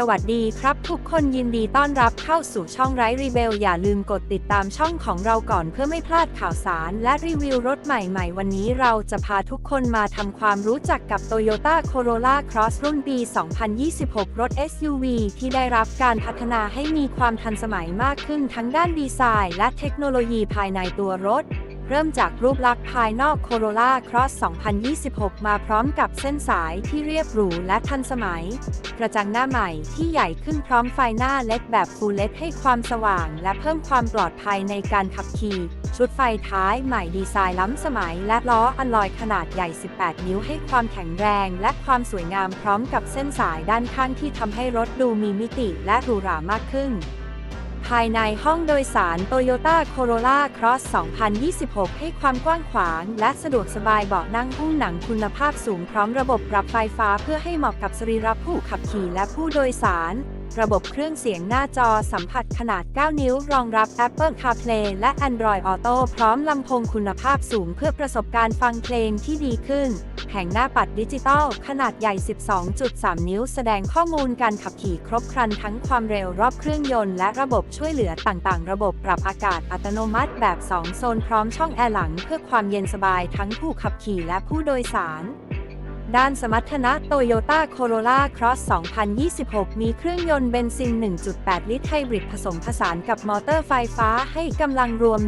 สวัสดีครับทุกคนยินดีต้อนรับเข้าสู่ช่องไร้รีเบลอย่าลืมกดติดตามช่องของเราก่อนเพื่อไม่พลาดข่าวสาร และรีวิวรถใหม่ๆ วันนี้เราจะพาทุกคนมาทำความรู้จักกับ Toyota Corolla Cross รุ่นปี 2026 รถ SUV ที่ได้รับการพัฒนาให้มีความทันสมัยมากขึ้นทั้งด้านดีไซน์ และเทคโนโลยีภายในตัวรถ เริ่มจากรูปลักษณ์ภายนอก Corolla Cross 2026 มาพร้อมกับเส้นสายที่เรียบหรูและทันสมัย กระจังหน้าใหม่ที่ใหญ่ขึ้นพร้อมไฟหน้าเล็กแบบ Full LED ให้ความสว่างและเพิ่มความปลอดภัยในการขับขี่ชุดไฟท้ายใหม่ดีไซน์ล้ำสมัย และล้ออัลลอยขนาดใหญ่ 18 นิ้วให้ความแข็งแรงและความสวยงามพร้อมกับเส้นสายด้านข้างที่ทำให้รถดูมีมิติและหรูหรามากขึ้น ภายในห้องโดยสาร Toyota Corolla Cross 2026 ให้ความกว้างขวาง และสะดวกสบายเบาะนั่งหุ้มหนังคุณภาพสูงพร้อมระบบปรับไฟฟ้าเพื่อให้เหมาะกับสรีระผู้ขับขี่และผู้โดยสาร ระบบเครื่องเสียงหน้าจอสัมผัสขนาด 9 นิ้ว รองรับ Apple CarPlay และ Android Auto พร้อมลำโพงคุณภาพสูงเพื่อประสบการณ์ฟังเพลงที่ดีขึ้น แผงหน้าปัดดิจิตอลขนาดใหญ่ 12.3 นิ้ว แสดงข้อมูลการขับขี่ครบครันทั้งความเร็วรอบเครื่องยนต์และระบบช่วยเหลือต่างๆ ระบบปรับอากาศอัตโนมัติแบบ 2 โซนพร้อมช่องแอร์หลังเพื่อความเย็นสบายทั้งผู้ขับขี่และผู้โดยสาร ด้านสมรรถนะ Toyota Corolla Cross 2026 มีเครื่องยนต์เบนซิน 1.8 ลิตรไฮบริดผสมผสานกับมอเตอร์ไฟฟ้าให้กำลังรวม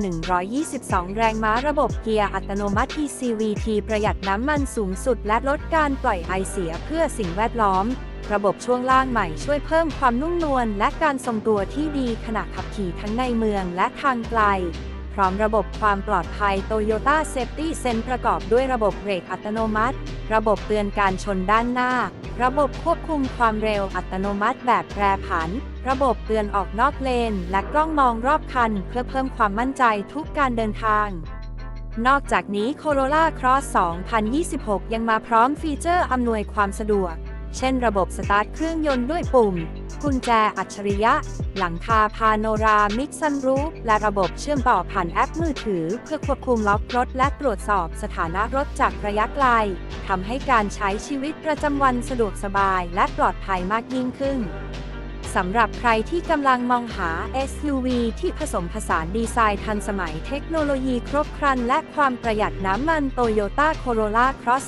122 แรงม้าระบบเกียร์อัตโนมัติ ECVT ประหยัดน้ำมันสูงสุดและลดการปล่อยไอเสียเพื่อสิ่งแวดล้อม ระบบช่วงล่างใหม่ช่วยเพิ่มความนุ่มนวลและการทรงตัวที่ดีขณะขับขี่ทั้งในเมืองและทางไกล ร้อมระบบความปลอดภัย Toyota Safety Sense ประกอบด้วยระบบเบรกอัตโนมัติ ระบบเตือนการชนด้านหน้า ระบบควบคุมความเร็วอัตโนมัติแบบแปรผัน ระบบเตือนออกนอกเลน และกล้องมองรอบคัน เพื่อเพิ่มความมั่นใจทุกการเดินทางนอกจากนี้ Corolla Cross 2026 ยังมาพร้อมฟีเจอร์อำนวยความสะดวก เช่นระบบสตาร์ทเครื่องยนต์ด้วยปุ่ม กุญแจอัจฉริยะ หลังคาพาโนรามิกซันรูฟและระบบเชื่อมต่อผ่านแอปมือถือ เพื่อควบคุมล็อกรถและตรวจสอบสถานะรถจากระยะไกลทำให้การใช้ชีวิตประจำวันสะดวกสบายและปลอดภัยมากยิ่งขึ้น สำหรับใครที่กำลังมองหา SUV ที่ผสมผสานดีไซน์ทันสมัยเทคโนโลยีครบครัน และความประหยัดน้ำมัน Toyota Corolla Cross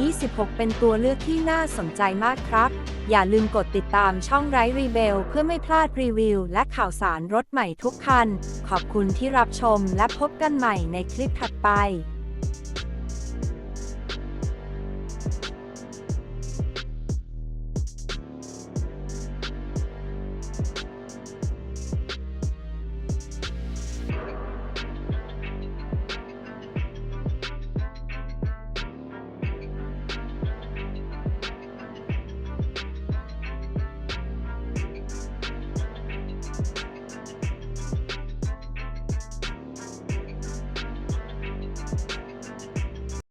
2026 เป็นตัวเลือกที่น่าสนใจมากครับ อย่าลืมกดติดตามช่องไร้รีเบลเพื่อไม่พลาดรีวิว และข่าวสารรถใหม่ทุกคัน ขอบคุณที่รับชมและพบกันใหม่ในคลิปถัดไป